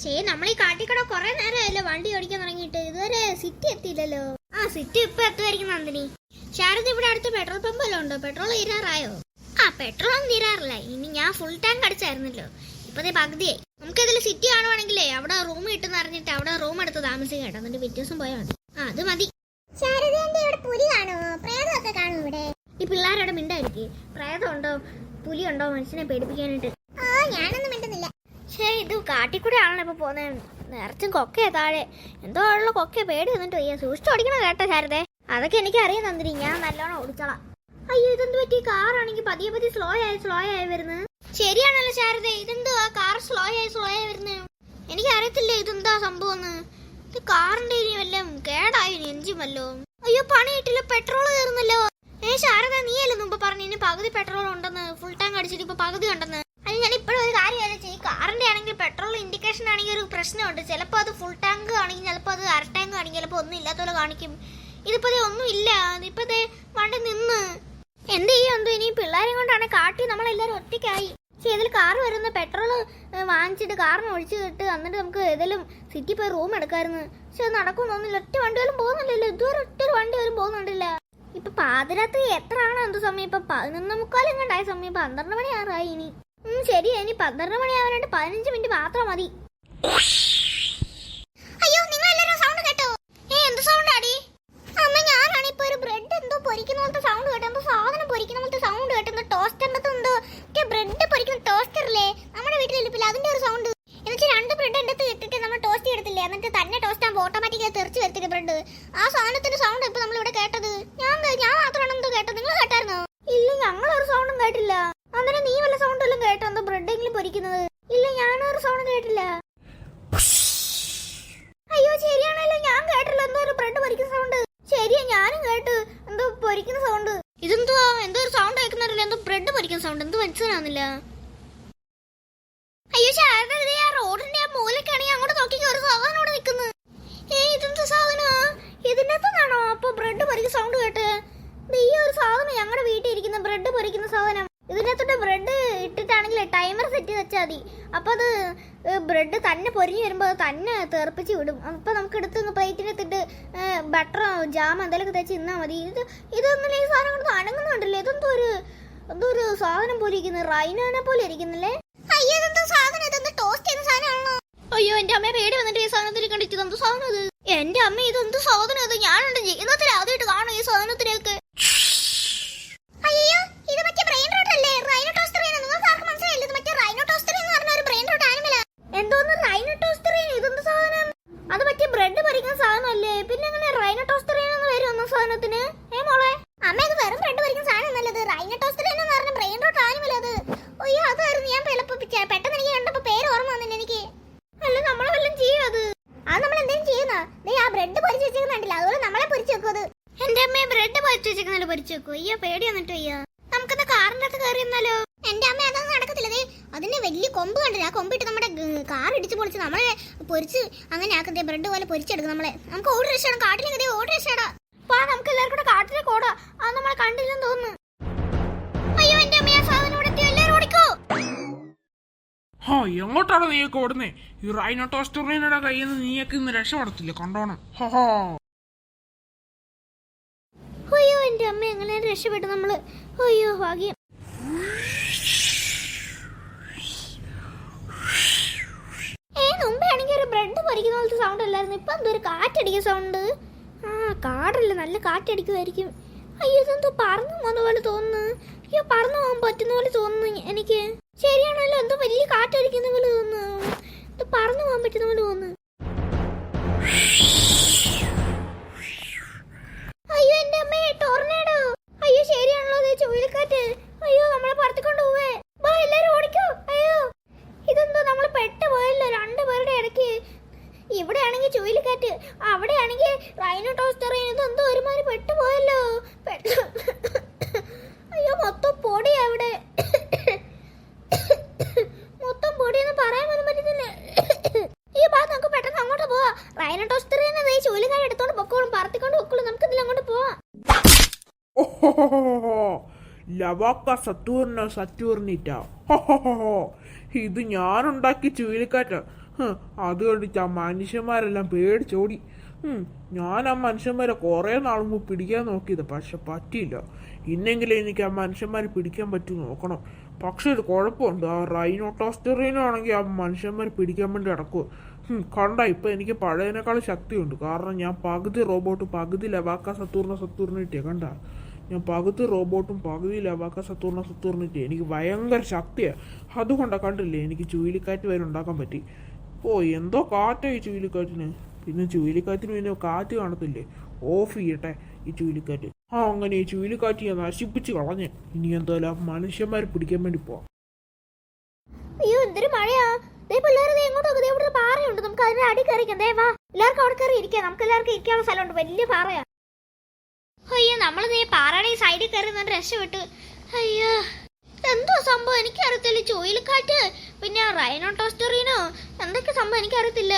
ശേ നമ്മൾ ഈ കാട്ടിക്കട കുറെ നേരമായല്ലോ വണ്ടി ഓടിക്കാൻ തുടങ്ങിയിട്ട്. ഇതുവരെ സിറ്റി എത്തിയില്ലല്ലോ. ആ സിറ്റി ഇപ്പൊ എത്തുമായിരിക്കും നന്ദിനി. ശാരദ ഇവിടെ അടുത്ത് പെട്രോൾ പമ്പ് വല്ലതും ഉണ്ടോ? പെട്രോൾ തീരാറായോ? ആ പെട്രോൾ ഒന്നും തീരാറില്ല. ഇനി ഞാൻ ഫുൾ ടാങ്ക് അടിച്ചായിരുന്നല്ലോ. ഇപ്പതേ പകുതിയായി. നമുക്ക് ഇതിൽ സിറ്റി കാണുവാണെങ്കിലേ അവിടെ റൂം കിട്ടുന്ന അറിഞ്ഞിട്ട് അവിടെ റൂം എടുത്ത് താമസിക്കാം കേട്ടോ. എന്നിട്ട് പിറ്റേ ദിവസം പോയാൽ മതി. ആ അത് മതി. ഈ പിള്ളേരോട് മിണ്ടായിരിക്കും പ്രേതമുണ്ടോ പുലി ഉണ്ടോ? മനുഷ്യനെ പേടിപ്പിക്കാനായിട്ട്. ആ ഞാനൊന്നും മിണ്ടുന്നില്ല. പക്ഷേ ഇത് കാട്ടിക്കൂടെ ആണല്ലോ ഇപ്പൊ പോകുന്നത് നിറച്ചും കൊക്കയെ താഴെ. എന്തോ ഉള്ള കൊക്കെ പേടി വന്നിട്ട് വയ്യ. സൂക്ഷിച്ച് ഓടിക്കണം കേട്ടോ ശാരദേ. അതൊക്കെ എനിക്ക് അറിയാം തന്നിരി ഞാൻ നല്ലോണം ഓടിച്ചോളാം. അയ്യോ ഇതെന്ത് പറ്റി? കാറാണെങ്കിൽ പതിയെ പതി സ്ലോ ആയി സ്ലോ ആയി വരുന്നത് ശരിയാണല്ലോ ശാരദ. ഇതെന്തോ ആ കാർ സ്ലോ ആയി സ്ലോ ആയി വരുന്നത് എനിക്ക് അറിയത്തില്ല ഇതെന്താ സംഭവം ഇത് കാറിന്റെ ഇനി വല്ലതും കേടായി? എഞ്ചിൻ വല്ലോ? അയ്യോ പണി കിട്ടില്ല പെട്രോൾ കയറുന്നല്ലോ. ഏ ശാരദ നീയല്ലേ മുമ്പ് പറഞ്ഞു ഇനി പകുതി പെട്രോൾ ഉണ്ടെന്ന്? ഫുൾ ടാങ്ക് അടിച്ചിട്ട് ഇപ്പൊ പകുതി ഉണ്ടെന്ന്? അത് ഞാൻ ഇപ്പോഴും ഒരു കാര്യം ആലോചിച്ചു ഈ കാറിന്റെ ആണെങ്കിൽ പെട്രോൾ ഇൻഡിക്കേഷൻ ആണെങ്കിൽ ഒരു പ്രശ്നമുണ്ട്. ചിലപ്പോൾ അത് ഫുൾ ടാങ്ക് ആണെങ്കിൽ ചിലപ്പോൾ അത് അര ടാങ്ക് ആണെങ്കിൽ ചിലപ്പോൾ ഒന്നും ഇല്ലാത്ത പോലെ കാണിക്കും. ഇതിപ്പോ ദേ ഒന്നും ഇല്ല. ഇപ്പോൾ വണ്ടി നിന്ന്. എന്ത് ചെയ്യും എന്തോ? ഇനി പിള്ളേരെ കൊണ്ടാണ് കാട്ടി നമ്മളെല്ലാരും ഒറ്റയ്ക്കായി. പക്ഷേ ഇതിൽ കാർ വരുന്ന പെട്രോൾ വാങ്ങിച്ചിട്ട് കാറിന് ഒഴിച്ചു കിട്ട് എന്നിട്ട് നമുക്ക് ഏതെങ്കിലും സിറ്റി പോയി റൂം എടുക്കാമായിരുന്നു പക്ഷെ അത് ഒറ്റ വണ്ടി പോലും പോകുന്നില്ലല്ലോ. ഇതുവരെ ഒറ്റ വണ്ടി പോലും പോകുന്നുണ്ടല്ല. ഇപ്പൊ പാതിരാത്രി എത്ര ആണോ എന്ത് സമയം. ഇപ്പൊ പതിനൊന്ന് മുക്കാലും കണ്ടായ സമയം. പന്ത്രണ്ട് മണി ആറായി ഇനി. ശരി ഇനി പന്ത്രണ്ട് മണി ആവാനായിട്ട് പതിനഞ്ച് മിനിറ്റ് മാത്രം മതി. അയ്യോ നിങ്ങൾ എല്ലാവരും സൗണ്ട് കേട്ടോ. ഏ എന്ത് സൗണ്ട് ആടി? അമ്മ ഞാനാണ് ഇപ്പൊ ഒരു ബ്രെഡ് എന്തോ പൊരിക്കുന്ന പോലത്തെ സൗണ്ട് കേട്ടോ എന്തോ സാധനം പൊരിക്കുന്ന പോലത്തെ സൗണ്ട് കേട്ടോ എന്തോ ടോസ്റ്ററിന്റെ എന്തോ ബ്രെഡ് പൊരിക്കുന്ന ടോസ്റ്ററില്ലേ നമ്മുടെ വീട്ടിൽ അതിന്റെ ഒരു സൗണ്ട് എന്നുവെച്ചാൽ രണ്ട് ബ്രെഡ് എന്റെ ഇട്ടിട്ട് നമ്മൾ ടോസ്റ്റ് ചെയ്തിട്ടില്ലേ എന്നിട്ട് തന്നെ ടോസ്റ്റ് ആകുമ്പോൾ ഓട്ടോമാറ്റിക്കായി തെറിച്ച് വരത്തില്ല ബ്രെഡ് ആ സാധനത്തിന്റെ സൗണ്ട് ഇപ്പൊ നമ്മൾ ഇവിടെ കേട്ടത്? ഞാൻ ഞാൻ മാത്രമാണ് എന്തോ കേട്ടത്. നിങ്ങൾ കേട്ടായിരുന്നോ? ഇല്ല ഞങ്ങളൊരു സൗണ്ടും കേട്ടില്ല അന്നേരം നീ വല്ല സൗണ്ട് വല്ലതും കേട്ടോ എന്തോ ബ്രെഡെങ്കിലും പൊരിക്കുന്നത്. ഇല്ല ഞാനൊരു സൗണ്ട് കേട്ടില്ല. അയ്യോ ശരിയാണല്ലോ. ഞാൻ കേട്ടല്ലോ. എന്തോ ഒരു ബ്രെഡ് പൊരിക്കുന്ന സൗണ്ട്. ശരിയാ ഞാനും കേട്ടു. എന്തോ പൊരിക്കുന്ന സൗണ്ട്. ഇതെന്തുവാ? എന്തോ ഒരു സൗണ്ട് കേൾക്കുന്നില്ല എന്തോ ബ്രെഡ് പൊരിക്കുന്ന സൗണ്ട്. എന്ത് മനസ്സിലാവുന്നില്ല. അയ്യോ ശാരദ ആ റോഡിന്റെ ആ മൂലക്കാണെങ്കിൽ അങ്ങോട്ട് നോക്കി ഒരു സാധനം അവിടെ നിൽക്കുന്നു. ഏ ഇതെന്ത് സാധനമാ ഇതിന്റെ അകത്തുനിന്നാണോ അപ്പൊ ബ്രെഡ് പൊരിക്കുന്ന സൗണ്ട് കേട്ട്? ഈ ഒരു സാധനം ഞങ്ങളുടെ വീട്ടിൽ ഇരിക്കുന്ന ബ്രെഡ് പൊരിക്കുന്ന സാധനം. ഇതിനകത്തോട്ട് ബ്രെഡ് ഇട്ടിട്ടാണെങ്കിൽ ടൈമർ സെറ്റ് ചെയ്ത് വെച്ചാൽ മതി. അപ്പോൾ അത് ബ്രെഡ് തന്നെ പൊരിഞ്ഞു വരുമ്പോൾ അത് തന്നെ തെറിപ്പിച്ച് വിടും. അപ്പോൾ നമുക്ക് എടുത്ത് പ്ലേറ്റിനെത്തിട്ട് ബട്ടറോ ജാമോ എന്തെങ്കിലുമൊക്കെ തേച്ച് തിന്നാൽ മതി. ഇത് ഇതൊന്നും ഈ സാധനം കൊണ്ട് അനങ്ങുന്നുണ്ടല്ലേ? ഇതെന്തോ ഒരു എന്തോ സാധനം പോലെ ഇരിക്കുന്നു. റൈനോനെ പോലെ ഇരിക്കുന്നില്ലേ? അയ്യോ ഇതെന്തോ സാധനം? ഇതെന്തോ ടോസ്റ്റ് ചെയ്യുന്ന സാധനമാണോ അയ്യോ എന്റെ അമ്മയെ പേടി വന്നിട്ട് ഈ സാധനത്തിൽ കണ്ടിട്ട് ഇതെന്ത് സാധനം ഇത്? എന്റെ അമ്മ ഇതെന്ത് സാധനം ഇത്? ഞാനുണ്ട്. ജീവിതത്തിൽ ആദ്യമായിട്ട് കാണും ഈ സാധനത്തിനൊക്കെ അയ്യോ ഇത് മറ്റേ ബ്രെയിൻ റോട്ട് അല്ലേ റൈനോ ടോസ്റ്റർ നിങ്ങൾക്ക് ആർക്കും മനസ്സിലായില്ല ഇത് മറ്റേ റൈനോ ടോസ്റ്റർ എന്ന് പറഞ്ഞ ഒരു ബ്രെയിൻ റോട്ട് ആനിമലാ എന്തോന്ന് റൈനോ ടോസ്റ്ററിൻ ഇതെന്ത് സാധനം അത് പറ്റിയ ബ്രെഡ് പൊരിക്കുന്ന സാധനമല്ലേ പിന്നെ എങ്ങനെ റൈനോ ടോസ്റ്ററിൻ എന്ന് വരും ഒന്നും സാധനത്തിന് ഏ മോളെ അമ്മ ഇത് വെറും ബ്രെഡ് പൊരിക്കുന്ന സാധനം നല്ലത് റൈനോ ടോസ്റ്റർ എന്ന് പറഞ്ഞ ബ്രെയിൻ റോട്ട് ആനിമൽ അത് അയ്യോ അതായിരുന്നു ഞാൻ എളുപ്പിച്ച പെട്ടെന്ന് എനിക്ക് കണ്ടപ്പോ പേര് ഓർമ്മ വന്നില്ല എനിക്ക് അല്ല നമ്മളെ വല്ലതും ചെയ്യും അത് അത് നമ്മൾ എന്തെങ്കിലും ചെയ്യുന്ന ദേ ആ ബ്രെഡ് പൊരിച്ച് വെച്ചിരിക്കുന്നുണ്ടല്ലോ അതുപോലെ നമ്മളെ പൊരിച്ച് വെക്കും അത് എന്റെ അമ്മയെ ബ്രെഡ് പൊരിച്ചു വെച്ചേക്കുന്നല്ലോ പൊരിച്ചു വെക്കോ അയ്യോ പേടി വന്നിട്ട് അയ്യാ നമുക്കെന്നാ കാറിന്റെ അകത്ത് കയറി എന്നാലോ എന്റെ അമ്മ അതൊന്നും നടക്കത്തില്ല ദേ അതിന്റെ വലിയ കൊമ്പ് കണ്ടില്ല? ആ കൊമ്പിട്ട് നമ്മുടെ കാർ ഇടിച്ച് പൊളിച്ച് നമ്മളെ പൊരിച്ച് അങ്ങനെ ആക്കുന്ന ബ്രെഡ് പോലെ പൊരിച്ചെടുക്കും നമ്മളെ. നമുക്ക് ഓടി രക്ഷണം കാട്ടിലെ ദേ ഓർഡർ രക്ഷടാ വാ നമുക്ക് എല്ലാവർക്കും കൂടെ കാട്ടിലേക്ക് ഓടാ. അത് നമ്മളെ കണ്ടില്ലെന്ന് തോന്നുന്നു. അയ്യോ എന്റെ അമ്മയാ സാധനം ഇവിടെ എല്ലാവരും ഓടിക്കോ. ഹാ എങ്ങോട്ടാണ് നീയൊക്കെ ഓടുന്നേ? ഈ റൈനോ ടോസ്റ്ററിനയുടെ കയ്യിൽ നിന്ന് നീയൊക്കെ ഇന്ന് രക്ഷപ്പെടത്തില്ല കണ്ടോണം. ഹോ ഹോ. അയ്യോ എന്റെ അമ്മ എങ്ങനെ രക്ഷപ്പെട്ടു നമ്മൾ? അയ്യോ ഭാഗ്യം ഏ മുമ്പേ ആണെങ്കിൽ ഒരു ബ്രെഡ് പൊരിക്കുന്ന പോലത്തെ ഇപ്പം ഇപ്പൊ എന്തോ ഒരു കാറ്റടിക്കുന്ന സൗണ്ട് ആ കാടല്ലേ നല്ല കാറ്റടിക്കുമായിരിക്കും അയ്യോ ഇതെന്തോ പറന്നു പോകുന്ന പോലെ തോന്നുന്നു. അയ്യോ പറന്നു പോകാൻ പറ്റുന്ന പോലെ തോന്നുന്നു എനിക്ക്. ലവാക്ക സറ്റൂർണ സറ്റൂർണിറ്റ. ഇത് ഞാനുണ്ടാക്കി ചുഴലിക്കാറ്റ്. അത് കണ്ടിട്ട് ആ മനുഷ്യന്മാരെല്ലാം പേടിച്ചോടി. ഞാൻ ആ മനുഷ്യന്മാരെ കുറേ നാൾ മുമ്പ് പിടിക്കാൻ നോക്കിയത് പക്ഷെ പറ്റിയില്ല. ഇന്നെങ്കിലും എനിക്ക് ആ മനുഷ്യന്മാരെ പിടിക്കാൻ പറ്റും നോക്കണം. പക്ഷെ ഒരു കുഴപ്പമുണ്ട്. ആ റൈനോട്ടോസ്റ്ററിനാണെങ്കിൽ ആ മനുഷ്യന്മാരെ പിടിക്കാൻ വേണ്ടി നടക്കുമോ കണ്ട ഇപ്പൊ എനിക്ക് പഴയതിനേക്കാൾ ശക്തിയുണ്ട്. കാരണം ഞാൻ പകുതി റോബോട്ട് പകുതി ലവാക്ക സത്തൂർണ സത്തൂർണിറ്റിയാ കണ്ട? ഞാൻ പകുതി റോബോട്ടും പകുതി ലവാക്ക സത്തൂർണ സത്തൂർണിറ്റി എനിക്ക് ഭയങ്കര ശക്തിയാണ് അതുകൊണ്ടാണ് കണ്ടില്ലേ എനിക്ക് ചുഴലിക്കാറ്റ് വരെ ഉണ്ടാക്കാൻ പറ്റി. ഓ എന്തോ കാറ്റായി ചുഴലിക്കാറ്റിന്. പിന്നെ ചുഴലിക്കാറ്റിന് പിന്നെ കാറ്റ് കാണത്തില്ലേ? ഓഫ് ചെയ്യട്ടെ ഈ ചുഴലിക്കാറ്റ്. ആ അങ്ങനെ ഈ ചുഴലിക്കാറ്റ് ഞാൻ നശിപ്പിച്ച് കളഞ്ഞ്. ഇനി എന്തായാലും മനുഷ്യന്മാർ പിടിക്കാൻ വേണ്ടി പോവാം. അയ്യോ മഴയാ. പാറയുണ്ട്. നമുക്ക് അതിന്റെ അടി കയറിക്കാം. ദേ വാ. എല്ലാവർക്കും അവിടെ കയറി ഇരിക്കാം. നമുക്ക് എല്ലാവർക്കും ഇരിക്കാനുള്ള സ്ഥലമുണ്ട്. വലിയ പാറയാ. അയ്യോ നമ്മൾ നീ പാറയുടെ ഈ സൈഡിൽ കയറി നിന്ന് രക്ഷപ്പെട്ടു. അയ്യോ എന്തോ സംഭവം? എനിക്കറിയത്തില്ല ചുഴലിക്കാറ്റ്. പിന്നെ റൈനോ റൈനോട്ടോസ്റ്ററീനോ എന്തൊക്കെ സംഭവം? എനിക്കറിയത്തില്ല.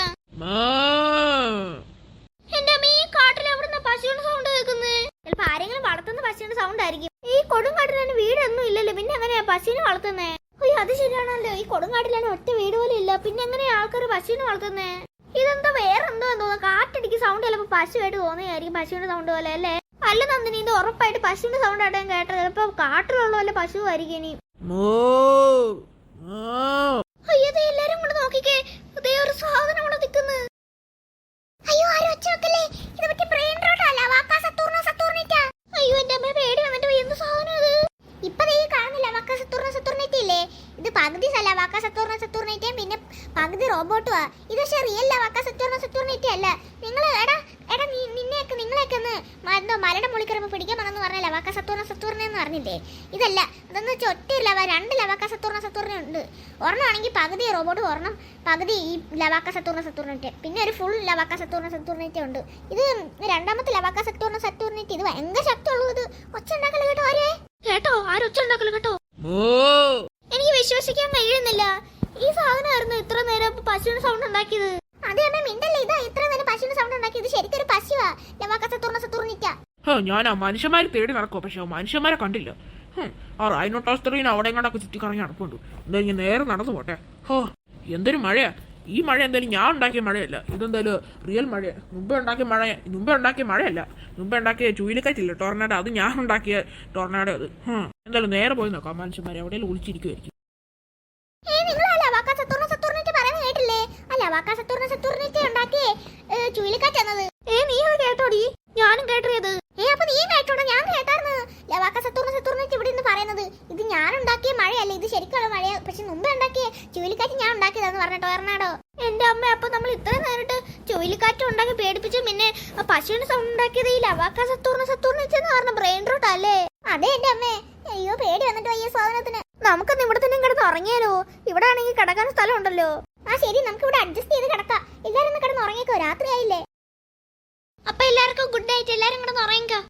എന്റെ അമ്മ ഈ കാട്ടിൽ അവിടുന്ന് പശുവിന്റെ സൗണ്ട് കേൾക്കുന്നത് ചിലപ്പോ ആരെങ്കിലും വളർത്തുന്ന പശുവിന്റെ സൗണ്ട് ആയിരിക്കും. ഈ കൊടുങ്കാട്ടിൽ തന്നെ വീടൊന്നും ഇല്ലല്ലോ. പിന്നെ എങ്ങനെയാ പശുവിനെ വളർത്തുന്നേ? അയ്യോ അത് ശരിയാണല്ലോ. ഈ കൊടുങ്കാട്ടിലാണ് ഒറ്റ വീട് പോലും ഇല്ല. പിന്നെ എങ്ങനെയാ ആൾക്കാർ പശുവിനെ വളർത്തുന്നേ? ഇതെന്താ വേറെ എന്തോ? കാറ്റടിക്ക് സൗണ്ട് ചിലപ്പോ പശുവായിട്ട് തോന്നുകയായിരിക്കും പശുവിന്റെ സൗണ്ട് പോലെ അല്ലേ? അല്ല നന്ദിനി ഇത് ഉറപ്പായിട്ട് പശുവിന്റെ സൗണ്ട് ആട്ടാൻ കേട്ടത്. ചിലപ്പോ കാട്ടിലുള്ള വല്ല പശു ആയിരിക്കും ഇനി അയ്യോ എല്ലാരും കൂടെ നോക്കിക്കേ. ഒരു സാധനം കൂടെ നിൽക്കുന്നു. അയ്യോ ആരും ഒച്ച വെക്കല്ലേ ഇത് മറ്റേ ബ്രെയിൻ റോഡ് അല്ല വാക്കാ സത്തൂർണ സത്തൂർണിറ്റ അയ്യോ എന്റെ അമ്മ പേടി വന്നിട്ട് പോയി. എന്ത് സാധനം ഇത് ഇപ്പൊ ദേ ഈ കാണുന്നില്ല വാക്ക സത്തൂർണ സത്തൂർണിറ്റ ഇല്ലേ ഇത് പകുതി സ്ഥല വാക്ക സത്തൂർണ സത്തൂർണിറ്റയും പിന്നെ പകുതി റോബോട്ടുമാ ഇത് പക്ഷെ റിയൽ വാക്ക സത്തൂർണ സത്തൂർണിറ്റ അല്ല നിങ്ങൾ എടാ എടാ നീ നിന്നെയൊക്കെ നിങ്ങളെയൊക്കെ ഒന്ന് മ- എന്തോ മലയുടെ മുകളിൽ കയറുമ്പോൾ പിടിക്കാൻ വന്നെന്ന് പറഞ്ഞ ലവാക്ക സത്തൂർണ സത്തൂർണ എന്ന് പറഞ്ഞില്ലേ? ഇതല്ല. അതെന്ന് വെച്ചാൽ ഒറ്റ ലവ രണ്ട് ലവാക്ക സത്തൂർണ സത്തൂർണ ഉണ്ട്. ഒരെണ്ണമാണെങ്കിൽ പകുതി റോബോട്ട് ഒരെണ്ണം പകുതി ഈ ലവാക്ക സത്തൂർണ സത്തൂർണിറ്റ് പിന്നെ ഒരു ഫുൾ ലവാക്ക സത്തൂർണ സത്തൂർണിറ്റ ഉണ്ട്. ഇത് രണ്ടാമത്തെ ലവാക്ക സത്തൂർണ സത്തൂർണിറ്റ് ഇത് ഭയങ്കര ശക്തിയുള്ളത് ഒച്ച ഉണ്ടാക്കല കേട്ടോ ആരേ? കേട്ടോ ആരൊച്ച ഉണ്ടാക്കല കേട്ടോ എനിക്ക് വിശ്വസിക്കാൻ കഴിയുന്നില്ല ഈ സാധനമായിരുന്നു ഇത്ര നേരം പശുവിന് സൗണ്ട് ഉണ്ടാക്കിയത് അതെ അമ്മ മിണ്ടല്ലേ ഇതാ ഇത്ര നേരം പശുവിന് സൗണ്ട് ഉണ്ടാക്കി ഇത് ശരിക്കും ഒരു പശുവാ ലവാക്ക സത്തൂർണ ആ മനുഷ്യന്മാരെ തേടി നടക്കുക പക്ഷെ മനുഷ്യന്മാരെ കണ്ടില്ല. ആ റൈനോട്ടോസ്റ്ററിന് അവിടെ എങ്ങോട്ടൊക്കെ ചുറ്റിക്കറങ്ങി നടപ്പുണ്ട്. എന്തായാലും ഞാൻ നേരെ നടന്നു പോട്ടെ. ഹോ എന്തൊരു മഴയാ. ഈ മഴ എന്തായാലും ഞാൻ ഉണ്ടാക്കിയ മഴയല്ല. ഇതെന്തായാലും റിയൽ മഴ മുമ്പേ ഉണ്ടാക്കിയ മഴ മുമ്പേ ഉണ്ടാക്കിയ മഴയല്ല. മുമ്പേ ഉണ്ടാക്കിയ ചുഴലിക്കാറ്റില്ല ടൊർണാഡോ അത് ഞാൻ ഉണ്ടാക്കിയ ടൊർണാഡോ അത്. എന്തായാലും നേരെ പോയി നോക്കാം. മനുഷ്യന്മാരെ എവിടെയെങ്കിലും ഒളിച്ചിരിക്കുമായിരിക്കും ചുഴലിക്കാറ്റ് നീ കേട്ടോടി. ഞാനും കേട്ടത് ഏ അപ്പൊ നീ കേട്ടോടാ? ഞാൻ കേട്ടായിരുന്നു. ലവാക്ക സത്തൂർന്ന് സത്തൂർന്ന് ഇവിടെ നിന്ന് പറയുന്നത്. ഇത് ഞാൻ ഉണ്ടാക്കിയ മഴയല്ല? ഇത് ശരിക്കുള്ള മഴ പക്ഷെ മുമ്പ് ഉണ്ടാക്കിയ. ചുഴലിക്കാറ്റ് ഞാൻ ഉണ്ടാക്കിയതാന്ന് പറഞ്ഞ ടോർണാഡോ എന്റെ അമ്മ അപ്പൊ നമ്മൾ ഇത്രയും നേരിട്ട് ചുഴലിക്കാറ്റ് ഉണ്ടാക്കി പേടിപ്പിച്ചു പിന്നെ പശുവിന് സൗണ്ട് ഉണ്ടാക്കിയത് ഈ ലവാക്ക സത്തൂർന്ന് സത്തൂർന്ന് വെച്ചെന്ന് പറഞ്ഞ ബ്രെയിൻ റോട്ട് അല്ലേ? അതെ എന്റെ അമ്മേ. അയ്യോ പേടി വന്നിട്ട് വയ്യ സാധനത്തിന്. നമുക്കൊന്ന് ഇവിടെ തന്നെ കിടന്ന് ഉറങ്ങിയാലോ? ഇവിടെ ആണെങ്കിൽ കിടക്കാൻ സ്ഥലം ഉണ്ടല്ലോ. ആ ശരി നമുക്ക് ഇവിടെ അഡ്ജസ്റ്റ് ചെയ്ത് കിടക്കാം. എല്ലാരും ഒന്ന് കിടന്ന് ഉറങ്ങിക്കോ രാത്രിയായില്ലേ? അപ്പൊ എല്ലാവർക്കും ഗുഡ് നൈറ്റ് എല്ലാരും കൂടെ ഉറങ്ങിക്കോ.